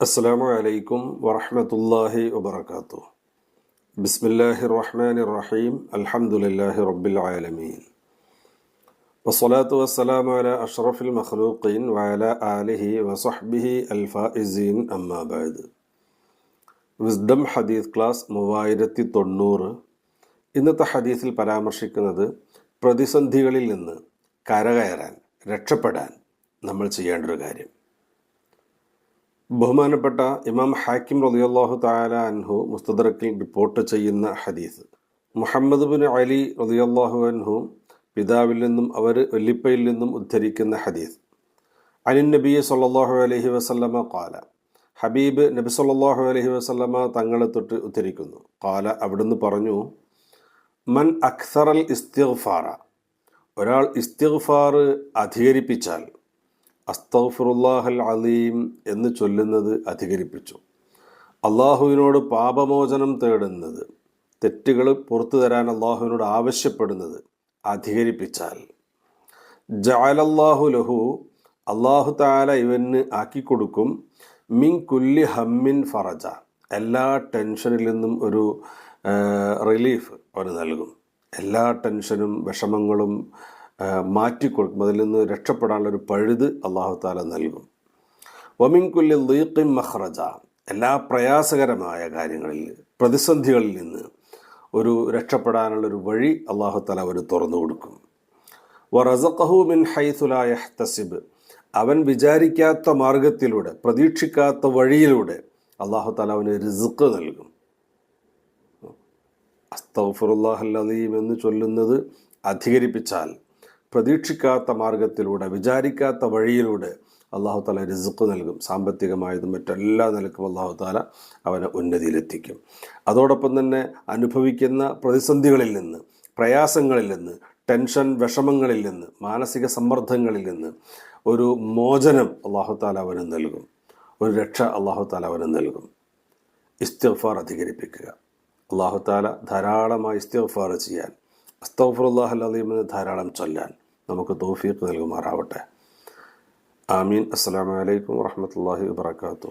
അസ്സാം വലൈക്കും വറഹമത്തല്ലാഹി വബർക്കാത്തു ബിസ്മില്ലാഹി റഹ്മാൻ റഹീം അൽഹമുല്ലാഹി റബ്ബിൽ ആലമീൻ വസ്സലാത്തു വസ്സലാം അല അഷ്റഫിൽ മഖ്ലൂഖീൻ വഅല ആലിഹി വസഹ്ബിഹി അൽഫായിസീൻ അമ്മാബാദ് വിസ്ഡം ഹദീസ് ക്ലാസ് മൂവായിരത്തി തൊണ്ണൂറ് ഇന്നത്തെ ഹദീസിൽ പരാമർശിക്കുന്നത് പ്രതിസന്ധികളിൽ നിന്ന് കരകയറാൻ രക്ഷപ്പെടാൻ നമ്മൾ ചെയ്യേണ്ട ഒരു കാര്യം. ബഹുമാനപ്പെട്ട ഇമാം ഹാക്കിം റളിയല്ലാഹു താല അൻഹു മുസ്തദറക്കിൽ റിപ്പോർട്ട് ചെയ്യുന്ന ഹദീസ്. മുഹമ്മദ് ബിൻ അലി റളിയല്ലാഹു അൻഹു പിതാവിൽ നിന്നും അവർ വല്ലിപ്പയിൽ നിന്നും ഉദ്ധരിക്കുന്ന ഹദീസ്. അലിൻ നബി സല്ലല്ലാഹു അലഹി വസല്ലമ കാല ഹബീബ് നബി സല്ലല്ലാഹു അലഹി വസല്ലമ തങ്ങളെ തൊട്ട് ഉദ്ധരിക്കുന്നു. കാല അവിടുന്ന് പറഞ്ഞു മൻ അക്സറൽ ഇസ്തിഗ്ഫാറ ഒരാൾ ഇസ്തിഗ്ഫാർ അധികരിപ്പിച്ചാൽ അസ്തഫുറുല്ലാഹൽ അലീം എന്ന് ചൊല്ലുന്നത് അധികരിപ്പിച്ചു. അള്ളാഹുവിനോട് പാപമോചനം തേടുന്നത് തെറ്റുകൾ പുറത്തു തരാൻ അള്ളാഹുവിനോട് ആവശ്യപ്പെടുന്നത് അധികരിപ്പിച്ചാൽ. ജാലല്ലാഹു ലഹു അള്ളാഹു താല ഇവന് ആക്കിക്കൊടുക്കും മിൻ കുല്ലി ഹമ്മിൻ ഫറജ എല്ലാ ടെൻഷനിൽ നിന്നും ഒരു റിലീഫ് അവന് നൽകും. എല്ലാ ടെൻഷനും വിഷമങ്ങളും മാറ്റിക്കൊടുക്കും. അതിൽ നിന്ന് രക്ഷപ്പെടാനുള്ള ഒരു പഴുത് അള്ളാഹു താല നൽകും. വമിൻകുല്ലി ലീഖി മഹ്റജ എല്ലാ പ്രയാസകരമായ കാര്യങ്ങളിൽ പ്രതിസന്ധികളിൽ നിന്ന് ഒരു രക്ഷപ്പെടാനുള്ളൊരു വഴി അള്ളാഹു താല അവർ തുറന്നു കൊടുക്കും. വറസഖഹു മിൻ ഹൈസുലായ തസിബ് അവൻ വിചാരിക്കാത്ത മാർഗത്തിലൂടെ പ്രതീക്ഷിക്കാത്ത വഴിയിലൂടെ അള്ളാഹു താല അവന് റിസുക്ക് നൽകും. അസ്തഫുറുല്ലാഹല്ലീം എന്ന് ചൊല്ലുന്നത് അധികരിപ്പിച്ചാൽ പ്രതീക്ഷിക്കാത്ത മാർഗത്തിലൂടെ വിചാരിക്കാത്ത വഴിയിലൂടെ അള്ളാഹു താല റിസുക്ക് നൽകും. സാമ്പത്തികമായതും മറ്റെല്ലാ നിലക്കും അള്ളാഹു താല അവനെ ഉന്നതിയിലെത്തിക്കും. അതോടൊപ്പം തന്നെ അനുഭവിക്കുന്ന പ്രതിസന്ധികളിൽ നിന്ന് പ്രയാസങ്ങളിൽ നിന്ന് ടെൻഷൻ വിഷമങ്ങളിൽ നിന്ന് മാനസിക സമ്മർദ്ദങ്ങളിൽ നിന്ന് ഒരു മോചനം അള്ളാഹു താല അവന് നൽകും. ഒരു രക്ഷ അള്ളാഹു താല അവന് നൽകും. ഇസ്തിഗ്ഫാർ അധികരിപ്പിക്കുക. അള്ളാഹു താല ധാരാളമായി ഇസ്തിഗ്ഫാർ ചെയ്യാൻ അസ്തഫുറുല്ലാഹ് അലീമിന് ധാരാളം ചൊല്ലാൻ നമുക്ക് തോഫീക്ക് നൽകുമാറാവട്ടെ. ആമീൻ. അസ്സാം വലൈക്കും വാഹമത്തല്ലാഹി വാത്തു